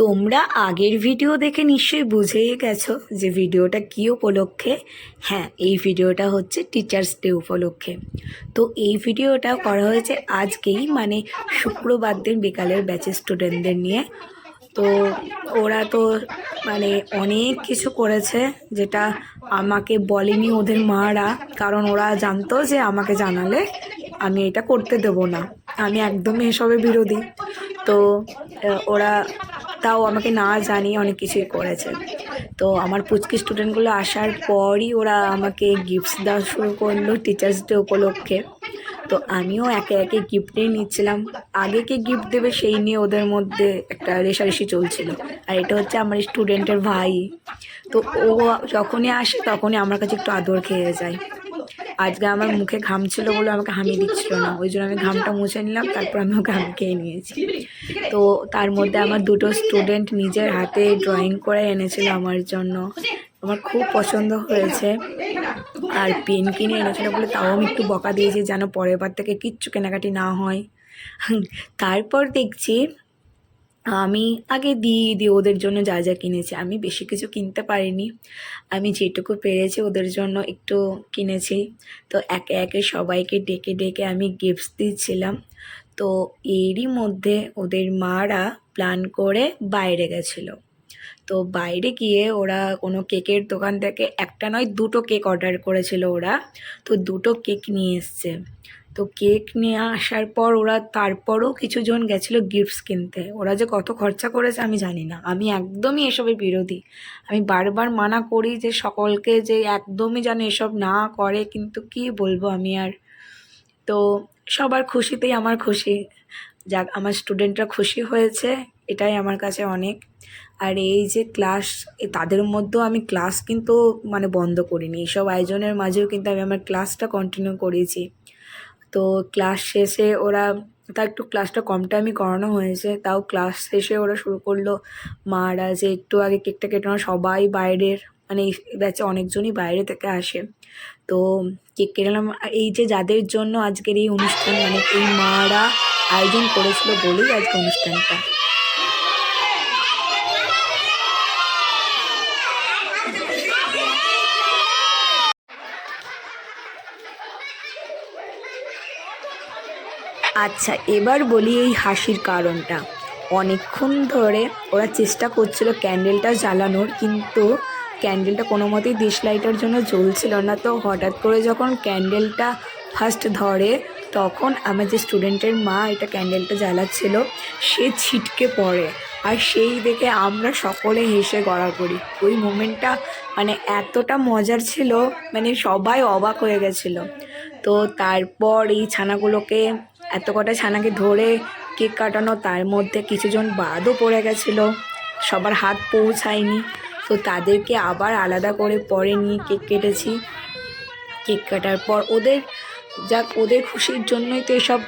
তোমরা আগের ভিডিও দেখে নিশ্চয়ই বুঝেই গেছো যে ভিডিওটা কী উপলক্ষে। হ্যাঁ এই ভিডিওটা হচ্ছে টিচার্স ডে উপলক্ষে। তো এই ভিডিওটা করা হয়েছে আজকেই মানে শুক্রবার দিন বিকালের ব্যাচের স্টুডেন্টদের নিয়ে। তো ওরা তো মানে অনেক কিছু করেছে যেটা আমাকে বলেনি ওদের মারা, কারণ ওরা জানতো যে আমাকে জানালে আমি এটা করতে দেবো না। আমি একদমই এসবে বিরোধী। তো ওরা তাও আমাকে না জানিয়ে অনেক কিছুই করেছে। তো আমার পুচকি স্টুডেন্টগুলো আসার পরই ওরা আমাকে গিফটস দেওয়া শুরু করল টিচার্স ডে উপলক্ষে। তো আমিও একে একে গিফট নিয়ে নিচ্ছিলাম। আগে কে গিফট দেবে সেই নিয়ে ওদের মধ্যে একটা রেশারেশি চলছিল। আর এটা হচ্ছে আমার স্টুডেন্টের ভাই। তো ও যখনই আসে তখনই আমার কাছে একটু আদর খেয়ে যায়। আজকে আমার মুখে ঘাম ছিল বলে আমাকে হামি দিচ্ছিল না। ওই জন্য আমি ঘামটা মুছে নিলাম, তারপর আমি ওকে খেয়ে নিয়েছি তো তার মধ্যে আমার দুটো স্টুডেন্ট নিজের হাতে ড্রয়িং করে এনেছিল আমার জন্য। আমার খুব পছন্দ হয়েছে। আর পেন কিনে এনেছিল বলে তাও আমি একটু বকা দিয়েছি যেন পরের বার থেকে কিচ্ছু কেনাকাটি না হয়। তারপর দেখছি আমি আগে দিয়ে দিই ওদের জন্য যা যা কিনেছি, আমি বেশি কিছু কিনতে পারিনি। আমি যেটুকু পেরেছি ওদের জন্য একটু কিনেছি। তো একে একে সবাইকে ডেকে ডেকে আমি গিফটস দিচ্ছিলাম। তো এরই মধ্যে ওদের মারা প্ল্যান করে বাইরে গেছিল। তো বাইরে গিয়ে ওরা কোনো কেকের দোকান থেকে, একটা নয়, দুটো কেক অর্ডার করেছিল ওরা। তো দুটো কেক নিয়ে এসছে। তো কেক নিয়ে আসার পর ওরা তারপরও কিছুজন গেছিল গিফটস কিনতে। ওরা যে কত খরচা করেছে আমি জানি না। আমি একদমই এসবের বিরোধী। আমি বারবার মানা করি যে সকলকে যে একদমই যেন এসব না করে, কিন্তু কি বলব আমি আর? তো সবার খুশিতেই আমার খুশি। যাক, আমার স্টুডেন্টরা খুশি হয়েছে, এটাই আমার কাছে অনেক। আর এই যে ক্লাস তাদের মধ্যেও আমি ক্লাস কিন্তু মানে বন্ধ করিনি। এইসব আয়োজনের মাঝেও কিন্তু আমি আমার ক্লাসটা কন্টিনিউ করেছি। তো ক্লাস শেষে ওরা, তা একটু ক্লাসটা কম টাইমই করানো হয়েছে, তাও ক্লাস শেষে ওরা শুরু করল মারা যে একটু আগে কেকটা কেটানো সবাই বাইরের মানে ব্যাচে অনেকজনই বাইরে থেকে আসে। তো কেক কেটালাম এই যে যাদের জন্য আজকের এই অনুষ্ঠান মানে এই মারা আয়োজন করেছিল বলেই আজকে অনুষ্ঠানটা। আচ্ছা এবার বলি এই হাসির কারণটা। অনেকক্ষণ ধরে ওরা চেষ্টা করছিল ক্যান্ডেলটা জ্বালানোর, কিন্তু ক্যান্ডেলটা কোনো মতেই ডিশ লাইটার জন্য জ্বলছিল না। তো হঠাৎ করে যখন ক্যান্ডেলটা ফার্স্ট ধরে, তখন আমার যে স্টুডেন্টের মা এটা ক্যান্ডেলটা জ্বালাচ্ছিল, সে ছিটকে পড়ে। আর সেই দেখে আমরা সকলে হেসে গড়া করি। ওই মোমেন্টটা মানে এতটা মজার ছিল মানে সবাই অবাক হয়ে গেছিল। তো তারপর এই ছানাগুলোকে এত কটা ছানাকে ধরে কেক কাটানো, তার মধ্যে কিছুজন বাদও পড়ে গেছিল। সবার হাত পৌঁছায়নি। তো তাদেরকে আবার আলাদা করে পরে নিয়ে কেক কেটেছি। কেক কাটার পর ওদের, যাক, ওদের খুশির জন্যই তো এসব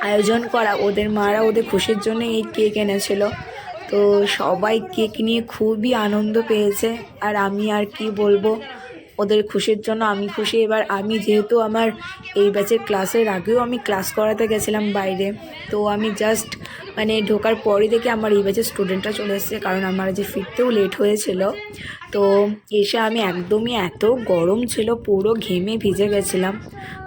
আয়োজন করা। ওদের মারা ওদের খুশির জন্য এই কেক এনেছিল। তো সবাই কেক নিয়ে খুবই আনন্দ পেয়েছে। আর আমি আর কি বলব? ওদের খুশির জন্য আমি খুশি। এবার আমি যেহেতু আমার এই ব্যাচের ক্লাসের আগেও আমি ক্লাস করাতে গেছিলাম বাইরে, তো আমি জাস্ট মানে ঢোকার পরই দেখে আমার এই ব্যাচের স্টুডেন্টরা চলে এসেছে, কারণ আমার যে ফিরতেও লেট হয়েছিল। তো এসে আমি একদমই এত গরম ছিল, পুরো ঘেমে ভিজে গেছিলাম।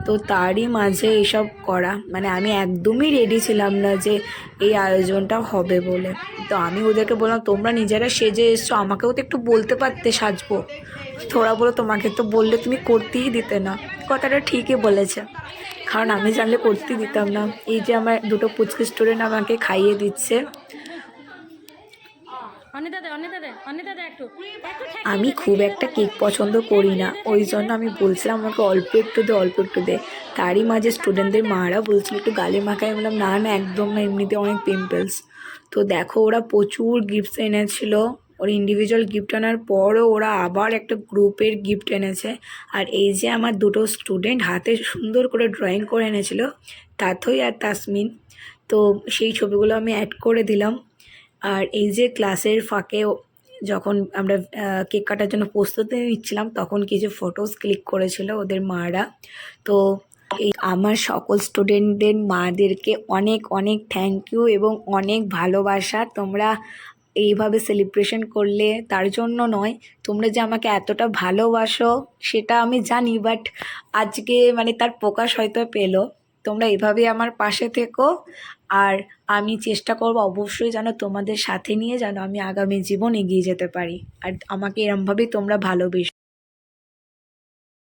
তো তারই মাঝে এসব করা মানে আমি একদমই রেডি ছিলাম না যে এই আয়োজনটা হবে বলে। তো আমি ওদেরকে বললাম, তোমরা নিজেরা সেজে এসছো, আমাকেও তো একটু বলতে পারতে সাজবো। তোরা বলো তোমাকে তো বললে তুমি করতেই দিতে না। কথাটা ঠিকই বলেছে। কারণ আমি জানলে করতেই দিতাম না। এই যে আমার দুটো পুচকি স্টুডেন্ট আমাকে খাইয়ে দিচ্ছে অনিতা দে অনিতা দে অনিতা দে একটু একটু ঠেক আমি খুব একটা কেক পছন্দ করি না ওই জন্য আমি বলছিলাম আমাকে অল্প একটু দে অল্প একটু দে। তারই মাঝে স্টুডেন্টদের মারা বলছিল একটু গালে মাখায় বললাম না না একদম না এমনিতে অনেক পিম্পলস তো দেখো ওরা প্রচুর গিফটস এনেছিল। ওর ইন্ডিভিজুয়াল গিফট আনার পরও ওরা আবার একটা গ্রুপের গিফট এনেছে। আর এই যে আমার দুটো স্টুডেন্ট হাতে সুন্দর করে ড্রয়িং করে এনেছিল তাথই আর তাসমিন। তো সেই ছবিগুলো আমি অ্যাড করে দিলাম। আর এই যে ক্লাসের ফাঁকে যখন আমরা কেক কাটার জন্য প্রস্তুতি নিচ্ছিলাম, তখন কিছু ফটোস ক্লিক করেছিল ওদের মারা। তো এই আমার সকল স্টুডেন্টদের মাদেরকে অনেক অনেক থ্যাংক ইউ এবং অনেক ভালোবাসা। তোমরা এইভাবে সেলিব্রেশন করলে তার জন্য নয়, তোমরা যে আমাকে এতটা ভালোবাসো সেটা আমি জানি বাট আজকে মানে তার প্রকাশ হয়তো পেল। তোমরা এভাবে আমার পাশে থেকো। আর আমি চেষ্টা করব অবশ্যই যেন তোমাদের সাথে নিয়ে যেন আমি আগামী জীবন এগিয়ে যেতে পারি। আর আমাকে এরমভাবেই তোমরা ভালোবেসো